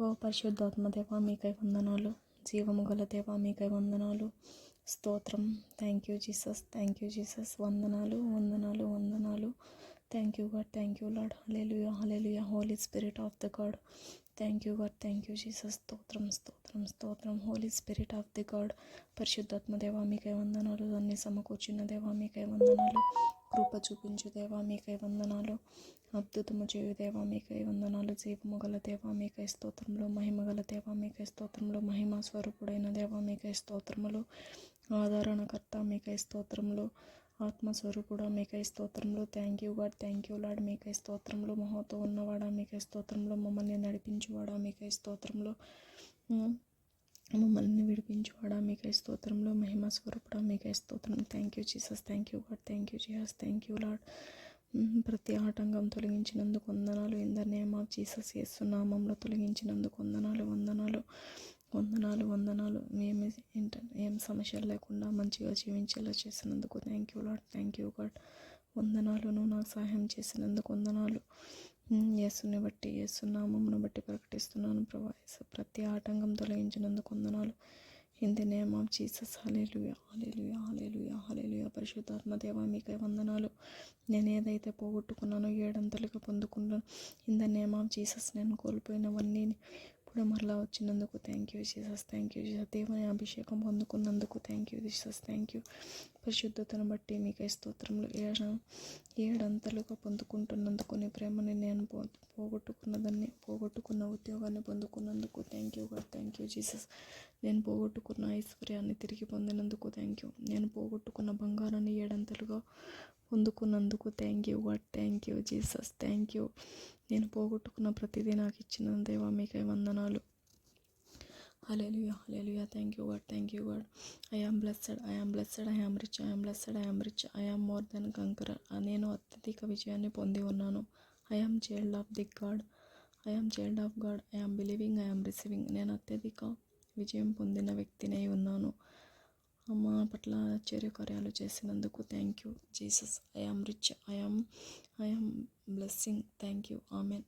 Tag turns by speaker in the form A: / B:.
A: ఓ పరిశుద్ధాత్మ దేవ మీకై వందనాలు. జీవము గల దేవ మీకై వందనాలు. స్తోత్రం. Thank you Jesus thank you Jesus వందనాలు వందనాలు వందనాలు. Thank you God thank you lord hallelujah hallelujah holy spirit of the God thank you God thank you Jesus స్తోత్రం స్తోత్రం స్తోత్రం. Holy spirit of the God పరిశుద్ధాత్మ దేవా మీకై వందనాలు. అన్ని సమకూర్చిన దేవా మీకై వందనాలు. కృప చూపించు దేవా మీకై వందనాలు. అద్భుతము చేయు దేవా మీకై వందనాలు జీవము గల దేవా మీకై స్తోత్రములు మహిమ గల దేవా మీకై స్తోత్రములు మహిమ స్వరూపుడైన దేవా మీకై స్తోత్రములు ఆదరణకర్త మీకై స్తోత్రములు ఆత్మస్వరూపుడా మీకై స్తోత్రములు thank you God thank you lord మీకై స్తోత్రములు మహోతో ఉన్నవాడా మీకై స్తోత్రంలో మమ్మల్ని నడిపించువాడా మీకై స్తోత్రములు మమ్మల్ని విడిపించువాడా మీకై స్తోత్రంలో మహిమ స్వరూపుడా మీకై స్తోత్రం thank you Jesus thank you God thank you Jesus thank you lord ప్రతి ఆటంకం తొలగించినందుకు వందనాలు. In the name of Jesus యేసు నామంలో తొలగించినందుకు వందనాలు వందనాలు వందనాలు వందనాలు. మేము ఏంటంటే ఏం సమస్యలు లేకుండా మంచిగా జీవించేలా చేసినందుకు thank you lord thank you God వందనాలును నాకు సహాయం చేసినందుకు వందనాలు. యేసుని బట్టి యేసు నామమును బట్టి ప్రకటిస్తున్నాను. ప్రభా ప్రతి ఆటంకం తొలగించినందుకు వందనాలు. In the name of Jesus hallelujah hallelujah hallelujah hallelujah పరిశుద్ధాత్మ దేవ మీకై వందనాలు. నేను ఏదైతే పోగొట్టుకున్నానో ఏడంతలుగా పొందుకున్నాను. In the name of Jesus నేను కోల్పోయినవన్నీ కూడా మరలా వచ్చినందుకు thank you Jesus thank you Jesus దేవుని అభిషేకం పొందుకున్నందుకు thank you Jesus thank you పరిశుద్ధతను బట్టి మీకై స్తోత్రములు. ఏడ ఏడంతలుగా పొందుకుంటున్నందుకు నీ ప్రేమని నేను పోగొట్టుకున్నదాన్ని పోగొట్టుకున్న ఉద్యోగాన్ని పొందుకున్నందుకు thank you God thank you Jesus నేను పోగొట్టుకున్న ఐశ్వర్యాన్ని తిరిగి పొందినందుకు థ్యాంక్ యూ నేను పోగొట్టుకున్న బంగారాన్ని ఏడంతలుగా పొందుకున్నందుకు thank you God thank you Jesus thank you నేను పోగొట్టుకున్న ప్రతిదీ నాకు ఇచ్చిన దేవా మీకై వందనాలు hallelujah hallelujah thank you God thank you God I am blessed I am blessed I am rich I am blessed I am rich I am more than conqueror నేను అత్యధిక విజయాన్ని పొంది ఉన్నాను I am child of the God I am child of God I am believing I am receiving నేను అత్యధిక విజయం పొందిన వ్యక్తినై ఉన్నాను. అమ్మ పట్ల కార్యాలు చేసినందుకు thank you Jesus I am rich I am I am blessing thank you amen